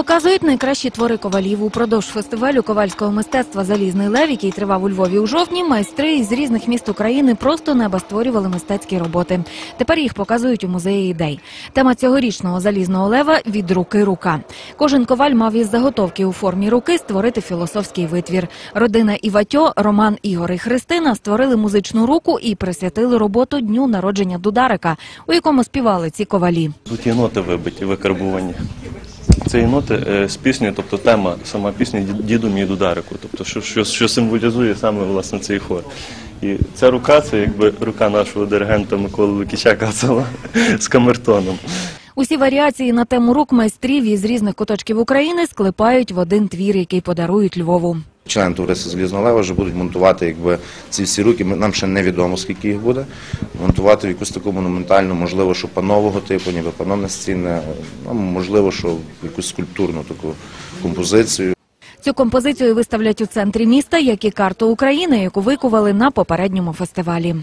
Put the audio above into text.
Показують найкращі твори ковалів. Упродовж фестивалю ковальського мистецтва Залізний лев, який тривав у Львові у жовтні, майстри із різних міст України просто неба створювали мистецькі роботи. Тепер їх показують у музеї ідей. Тема цьогорічного залізного лева від руки рука. Кожен коваль мав із заготовки у формі руки створити філософський витвір. Родина Іватьо, Роман, Ігор і Христина створили музичну руку і присвятили роботу дню народження Дударика, у якому співали ці ковалі. Тут є вибиті, викарбувані. Це є ноти е, з піснею, тобто тема, сама пісня діду мій дударику, тобто що, що, що символізує саме власне цей хор. І ця рука це якби рука нашого диригента Миколи Лукіча Кацала з камертоном. Усі варіації на тему рук майстрів із різних куточків України склепають в один твір, який подарують Львову. Члени товариства Залізного Лева вже будуть монтувати якби, ці всі руки. Нам ще невідомо, скільки їх буде. Монтувати в якусь таку монументальну, можливо, що панового типу, ніби пано стіни, ну, можливо, що якусь скульптурну таку композицію. Цю композицію виставлять у центрі міста, як і карту України, яку викували на попередньому фестивалі.